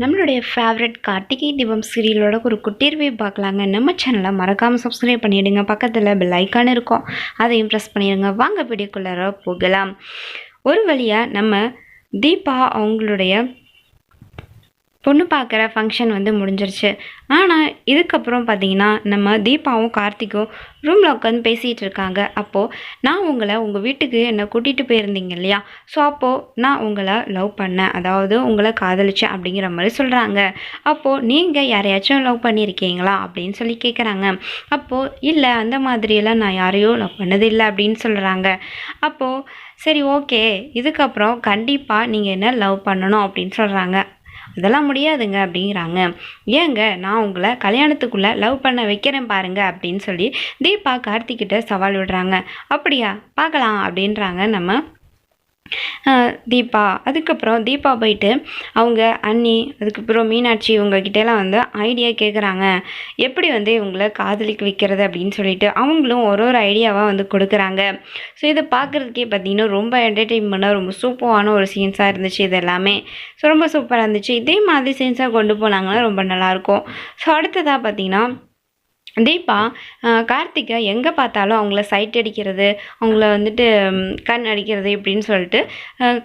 நம்மளுடைய ஃபேவரட் கார்த்திகை தீபம் சீரியலோட ஒரு குட்டி பார்க்கலாங்க. நம்ம சேனலை மறக்காமல் சப்ஸ்கிரைப் பண்ணிவிடுங்க பக்கத்தில் பெல் ஐக்கான் இருக்கும். அதையும் ப்ரெஸ் பண்ணிடுங்க. வாங்க வீடியோக்குள்ளார போகலாம். ஒரு வழியாக நம்ம தீபா அவங்களுடைய பொண்ணு பார்க்குற ஃபங்க்ஷன் வந்து முடிஞ்சிருச்சு. ஆனால் இதுக்கப்புறம் பார்த்தீங்கன்னா நம்ம தீபாவும் கார்த்திக்கும் ரூமில் உட்காந்து பேசிகிட்டு இருக்காங்க. அப்போது நான் உங்களை உங்கள் வீட்டுக்கு என்னை கூட்டிகிட்டு போயிருந்தீங்க இல்லையா? ஸோ அப்போது நான் உங்களை லவ் பண்ணேன். அதாவது உங்களை காதலிச்சேன் அப்படிங்கிற மாதிரி சொல்கிறாங்க அப்போது நீங்கள் யாரையாச்சும் லவ் பண்ணியிருக்கீங்களா? அப்படின்னு சொல்லி கேட்குறாங்க அப்போது இல்லை அந்த மாதிரியெல்லாம் நான் யாரையும் லவ் பண்ணது இல்லை அப்படின்னு சொல்கிறாங்க அப்போது சரி ஓகே இதுக்கப்புறம் கண்டிப்பாக நீங்கள் என்ன லவ் பண்ணணும்? அப்படின்னு சொல்கிறாங்க அதெல்லாம் முடியாதுங்க அப்படிங்கிறாங்க. ஏங்க நான் உங்களை கல்யாணத்துக்குள்ளே லவ் பண்ண வைக்கிறேன் பாருங்க அப்படின்னு சொல்லி தீபா கார்த்திக்கிட்ட சவால் விடுறாங்க. அப்படியா? பார்க்கலாம் அப்படின்றாங்க நம்ம தீபா. அதுக்கப்புறம் தீபா போயிட்டு அவங்க அண்ணி அதுக்கப்புறம் மீனாட்சி இவங்கக்கிட்டலாம் வந்து ஐடியா கேட்குறாங்க எப்படி வந்து இவங்கள காதலிக்க வைக்கிறது அப்படின்னு சொல்லிட்டு அவங்களும் ஒரு ஒரு ஐடியாவாக வந்து கொடுக்குறாங்க. ஸோ இதை பார்க்குறதுக்கே பார்த்தீங்கன்னா ரொம்ப என்டர்டெயின்மெண்ட்டாக ரொம்ப சூப்பரான ஒரு சீன்ஸாக இருந்துச்சு இது எல்லாமே. ஸோ ரொம்ப சூப்பராக இருந்துச்சு. இதே மாதிரி சீன்ஸாக கொண்டு போனாங்கன்னா ரொம்ப நல்லாயிருக்கும் ஸோ அடுத்ததாக பார்த்தீங்கன்னா தீபா கார்த்திகை எங்கே பார்த்தாலும் அவங்கள சைட் அடிக்கிறது அவங்கள வந்துட்டு கண் அடிக்கிறது இப்படின்னு சொல்லிட்டு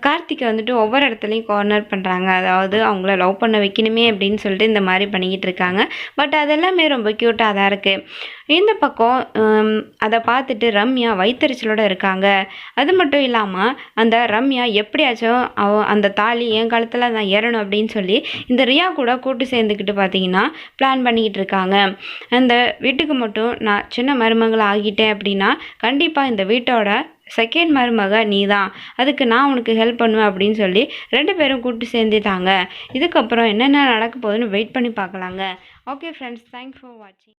கார்த்திகை வந்துட்டு ஒவ்வொரு இடத்துலையும் கார்னர் பண்ணுறாங்க அதாவது அவங்கள லவ் பண்ண வைக்கணுமே அப்படின்னு சொல்லிட்டு இந்த மாதிரி பண்ணிக்கிட்டு இருக்காங்க. பட் அதெல்லாமே ரொம்ப க்யூட்டாக தான் இருக்குது இந்த பக்கம் அதை பார்த்துட்டு ரம்யா வைத்தறிச்சலோடு இருக்காங்க. அது மட்டும் இல்லாமல் அந்த ரம்யா எப்படியாச்சும் அவ அந்த தாலி என் காலத்தில் நான் ஏறணும் அப்படின்னு சொல்லி இந்த ரியா கூட கூட்டு சேர்ந்துக்கிட்டு பார்த்தீங்கன்னா பிளான் பண்ணிக்கிட்டு இருக்காங்க. அந்த வீட்டுக்கு மட்டும் நான் சின்ன மருமகள் ஆகிட்டேன் அப்படின்னா கண்டிப்பாக இந்த வீட்டோட செகண்ட் மருமக நீ தான் அதுக்கு நான் உனக்கு ஹெல்ப் பண்ணுவேன் அப்படின்னு சொல்லி ரெண்டு பேரும் கூப்பிட்டு சேர்ந்துட்டாங்க. இதுக்கப்புறம் என்னென்ன நடக்க போகுதுன்னு வெயிட் பண்ணி பார்க்கலாங்க. ஓகே ஃப்ரெண்ட்ஸ் தேங்க்ஸ் ஃபார் வாட்சிங்